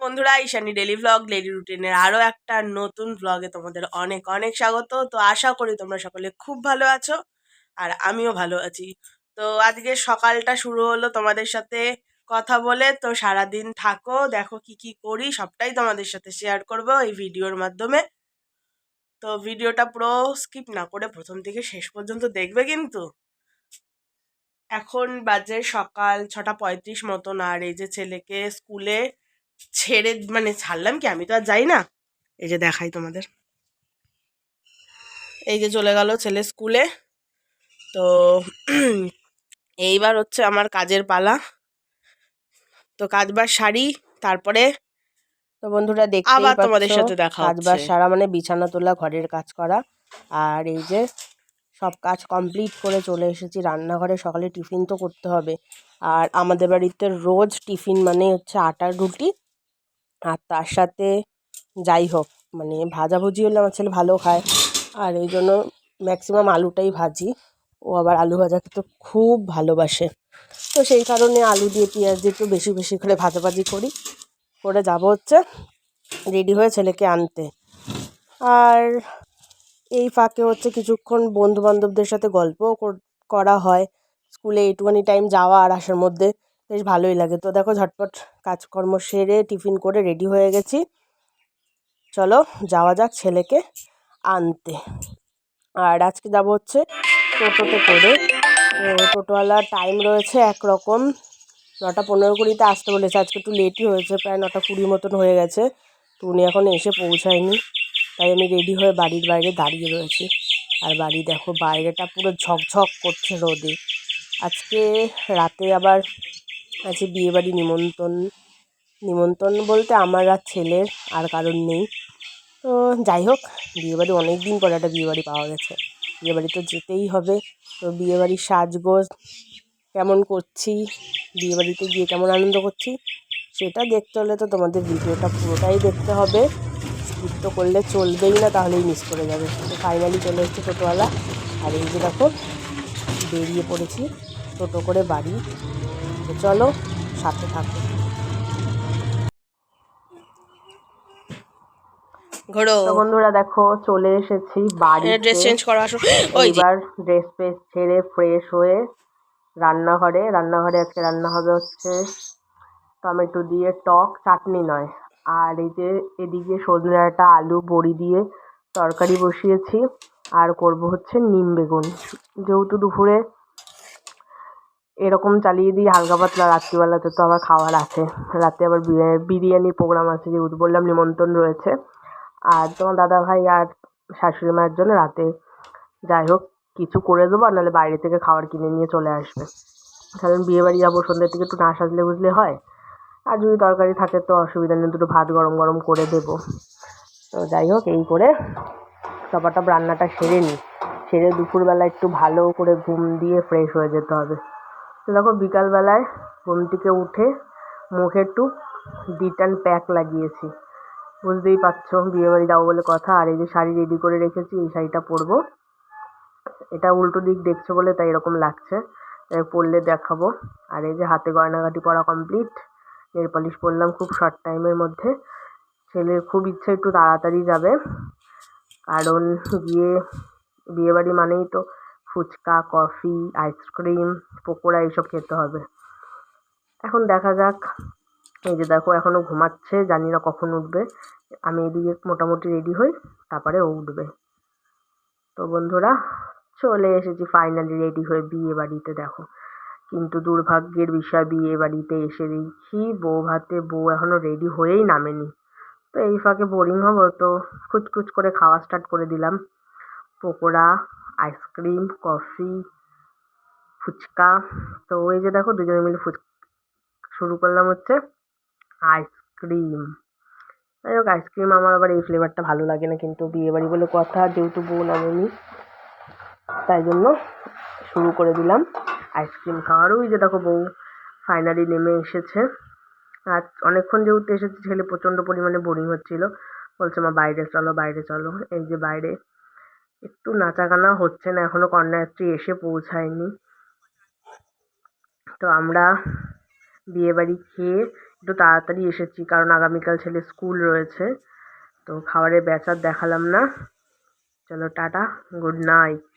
বন্ধুরা, Ishani daily vlog lady রুটিনের আরও একটা নতুন ভ্লগে তোমাদের অনেক অনেক স্বাগত। তো আশা করি তোমরা সকলে খুব ভালো আছো। আর আমিও ভালো আছি। তো আজকে সকালটা শুরু হলো তোমাদের সাথে কথা বলে। তো সারাদিন থাকো, দেখো কি কি করি, সবটাই তোমাদের সাথে শেয়ার করব এই ভিডিওর মাধ্যমে। তো ভিডিওটা পুরো স্কিপ না করে প্রথম থেকে শেষ পর্যন্ত দেখবে কিন্তু। এখন বাজে সকাল ছটা পঁয়ত্রিশ মতন, আর এই যে ছেলেকে স্কুলে ছেড়ে মানে ছাড়লাম কি, আমি তো আর যাই না। এই যে দেখাই তোমাদের। এই যে চলে গেল ছেলে স্কুলে। তো এইবার হচ্ছে আমার কাজের পালা। তো কাজবার শাড়ি তারপরে তো বন্ধুরা দেখতেই আবার তোমাদের সাথে দেখা হচ্ছে। সারা মানে বিছানা তোলা ঘরের কাজ করা। আর এই যে সব কাজ কমপ্লিট করে চলে এসেছি রান্নাঘরে সকালে টিফিন তো করতে হবে। আর আমাদের বাড়িতে রোজ টিফিন মানে হচ্ছে আটার রুটি। আর তার সাথে যাই হোক মানে ভাজাভুজি হলে আমার ছেলে ভালো খায়। আর এই জন্য ম্যাক্সিমাম আলুটাই ভাজি। ও আবার আলু ভাজা খেতে খুব ভালোবাসে। তো সেই কারণে আলু দিয়ে পেঁয়াজ দিয়ে একটু বেশি বেশি করে ভাজাভাজি করি। করে যাব হচ্ছে রেডি হয়ে ছেলেকে আনতে। আর এই ফাঁকে হচ্ছে কিছুক্ষণ বন্ধু বান্ধবদের সাথে গল্পও কর- হয়। স্কুলে এইটুখানি টাইম যাওয়া আর আসার মধ্যে বেশ ভালোই লাগে। তো দেখো ঝটপট কাজকর্ম সেরে টিফিন করে রেডি হয়ে গেছি। চলো যাওয়া যাক ছেলেকে আনতে। আর আজকে যাব হচ্ছে টোটোতে করে। তো টোটোওয়ালার টাইম রয়েছে একরকম। নটা পনেরো কুড়িতে আসতে বলেছে। আজকে একটু লেটই হয়েছে, প্রায় নটা কুড়ি মতন হয়ে গেছে। তো উনি এখন এসে পৌঁছায়নি। তাই আমি রেডি হয়ে বাড়ির বাইরে দাঁড়িয়ে রয়েছি। আর বাড়ি দেখো, বাইরেটা পুরো ঝকঝক করছে রোদে। আজকে রাতে আবার আছে বিয়েবাড়ি নিমন্ত্রণ। নিমন্ত্রণ বলতে আমার আর ছেলের, আর কারণ নেই। তো যাই হোক, বিয়েবাড়ি অনেক দিন পরে একটা বিয়েবাড়ি পাওয়া গেছে। বিয়েবাড়ি তো যেতেই হবে। তো বিয়েবাড়ির সাজগোজ কেমন করছি, বিয়েবাড়িতে গিয়ে কেমন আনন্দ করছি, সেটা দেখতে হলে তো তোমাদের ভিডিওটা পুরোটাই দেখতে হবে। স্কিপ তো করলে চলবেই না, তাহলেই মিস করে যাবে। তো ফাইনালি চলে এসেছে টোটোওয়ালা। আর এই যে দেখো, বেরিয়ে পড়েছি টোটো করে বাড়ি। তো চলো, সাথে থাকো। ঘোরো। বন্ধুরা দেখো চলে এসেছি বাড়ি ড্রেস চেঞ্জ করা আসো। এবার ড্রেস ফ্রেস ছেড়ে ফ্রেশ হয়ে রান্নাঘরে রান্নাঘরে আজকে রান্না হবে হচ্ছে টমেটো দিয়ে টক চাটনি নয়। আর এই যে এদিকে সজনে ডাঁটা আলু বড়ি দিয়ে তরকারি বসিয়েছি। আর করব হচ্ছে নিম বেগুন। যেহেতু দুপুরে এরকম চালিয়ে দিই হালকা পাতলা রাত্রিবেলাতে তো আবার খাওয়ার আছে। রাতে আবার বিরিয়ানি প্রোগ্রাম আছে যেহেতু বললাম নিমন্ত্রণ রয়েছে। আর তোমার দাদা ভাই আর শাশুড়ি মায়ের জন্য রাতে, যাই হোক, কিছু করে দেবো আর নাহলে বাইরে থেকে খাবার কিনে নিয়ে চলে আসবে। কারণ বিয়ে বাড়ি যাব, সন্ধ্যের থেকে একটু না সাজলে বুঝলে হয়? আর যদি তরকারি থাকে তো অসুবিধা নেই, দুটো ভাত গরম গরম করে দেবো। তো যাই হোক, এই করে টপাটপ রান্নাটা সেরে নিই। সেরে দুপুরবেলা একটু ভালো করে ঘুম দিয়ে ফ্রেশ হয়ে যেতে হবে। তো দেখো, বিকালবেলায় ঘুম থেকে উঠে মুখে একটু ডিটান প্যাক লাগিয়েছি। বুঝতেই পারছ, বিয়েবাড়ি যাব বলে কথা। আর এই যে শাড়ি রেডি করে রেখেছি, এই শাড়িটা পরবো। এটা উল্টো দিক দেখছ বলে তাই এরকম লাগছে। পরলে দেখাবো। আর এই যে হাতে গয়নাগাটি পরা কমপ্লিট নেল পলিশ পরলাম খুব শর্ট টাইমের মধ্যে। ছেলের খুব ইচ্ছে একটু তাড়াতাড়ি যাবে। কারণ গিয়ে বিয়েবাড়ি মানেই তো ফুচকা কফি আইসক্রিম পকোড়া এইসব খেতে হবে। এখন দেখা যাক এই যে দেখো, এখনও ঘুমাচ্ছে, জানি না কখন উঠবে। আমি এদিকে মোটামুটি রেডি হই, তারপরে ও উঠবে। তো বন্ধুরা, চলে এসেছি ফাইনালি রেডি হয়ে বিয়ে বাড়িতে, দেখো। কিন্তু দুর্ভাগ্যের বিষয়, বিয়ে বাড়িতে এসে দেখি বউ ভাতে বউ এখনও রেডি হয়েই নামেনি। তো এই ফাঁকে বোরিং হব, তো কুচকুচ করে খাওয়া স্টার্ট করে দিলাম। Pakora ice cream coffee fuchka. তো ওই যে দেখো, দুজনে মিলে ফুচকা শুরু করলাম হচ্ছে আইসক্রিম। যাই হোক, আইসক্রিম আমার আবার এই ফ্লেভারটা ভালো লাগে না কিন্তু বিয়েবাড়ি বলে কথা, যেহেতু বউ নামেনি তাই জন্য শুরু করে দিলাম আইসক্রিম খাওয়ার। ওই যে দেখো বউ ফাইনালি নেমে এসেছে। আর অনেকক্ষণ যেহেতু এসেছে, ছেলে প্রচণ্ড পরিমাণে বোরিং হচ্ছিল। বলছে, মা, বাইরে চলো বাইরে চলো। এই যে বাইরে, একটু নাচাগানা হচ্ছে না, এখনও কন্যাযাত্রী এসে পৌঁছায়নি। তো আমরা বিয়েবাড়ি খেয়ে একটু তাড়াতাড়ি এসেছি, কারণ আগামীকাল ছেলে স্কুল রয়েছে। তো খাবারের ব্যাচ আর দেখালাম না। চলো টাটা, গুড নাইট।